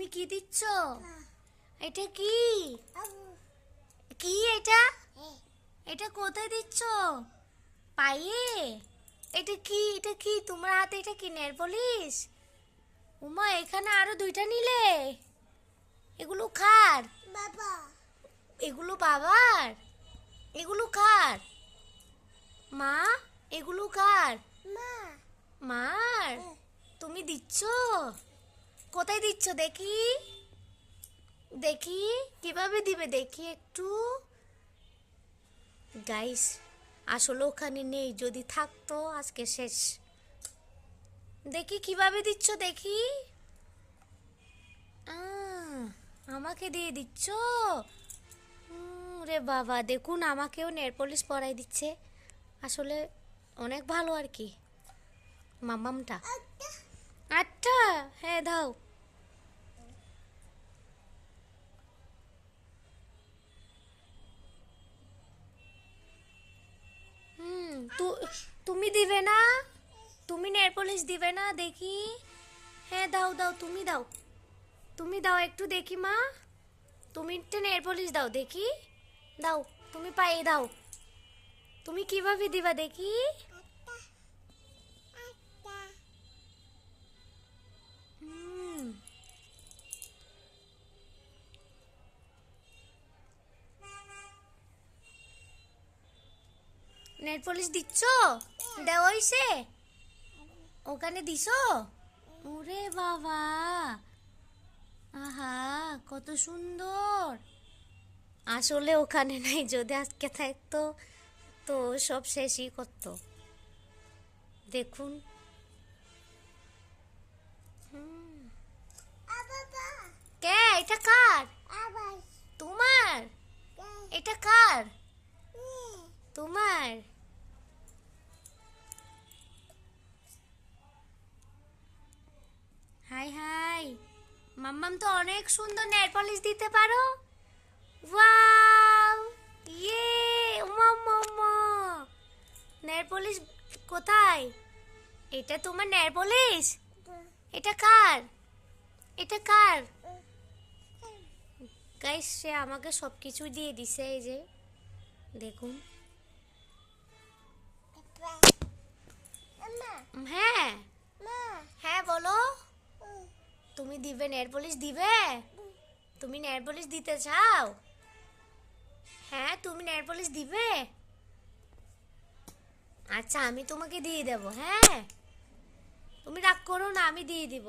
তুমি কি দিচ্ছ? এটা কি? কি এটা? এটা কোথায় দিচ্ছ? পায়ে? এটা কি? এটা কি? তোমার হাতে এটা কি নেল পলিশ? উমা এখানে আরও দুইটা নিলে। এগুলো খার বাবা। এগুলো বাবার? এগুলো কার? মা এগুলো কার? মা। মার? তুমি দিচ্ছ? কোথায় দিচ্ছ? দেখি। দেখি। কীভাবে দিবে? দেখি একটু। গাইস আসলে ওখানে নেই, যদি থাকতো আজকে শেষ। দেখি কীভাবে দিচ্ছ? দেখি। আমাকে দিয়ে দিচ্ছ? রে বাবা, দেখুন আমাকেও নেল পলিশ পরাই দিচ্ছে। আসলে অনেক ভালো আর কি। মামামটা। আচ্ছা হ্যাঁ দাও। তুমি দিবে না? তুমি নেল পলিশ দিবে না, দেখি। হ্যাঁ দাও দাও, তুমি দাও। তুমি দাও একটু, দেখি, মা। তুমি একটা নেল পলিশ দাও, দেখি। দাও, তুমি পায়ে দাও। তুমি কীভাবে দিবা, দেখি। নেল পলিশ দিচ্ছ? দেওয়া ওখানে দিছো? ওরে বাবা। আহা কত সুন্দর। আসলে ওখানে নাই যদি আজকে থাকতো তো সব শেষই করতো। দেখুন। কে? এটা কার? তোমার? এটা কার? তোমার? মাম্মাম তো অনেক সুন্দর নেল পলিশ দিতে পারো? ওয়াও! ইয়ে! মাম্মা নেল পলিশ কোথায়? এটা তোমার নেল পলিশ? এটা কার? এটা কার? গাইস সে আমাকে সব কিছু দিয়ে দিছে এই যে দেখুন। হ্যাঁ। মা তুমি দিবে নেল পলিশ দিবে? তুমি নেল পলিশ দিতে চাও? হ্যাঁ তুমি নেল পলিশ দিবে? আচ্ছা আমি তোমাকে দিয়ে দেবো হ্যাঁ? তুমি রাগ করো না, আমি দিয়ে দিব।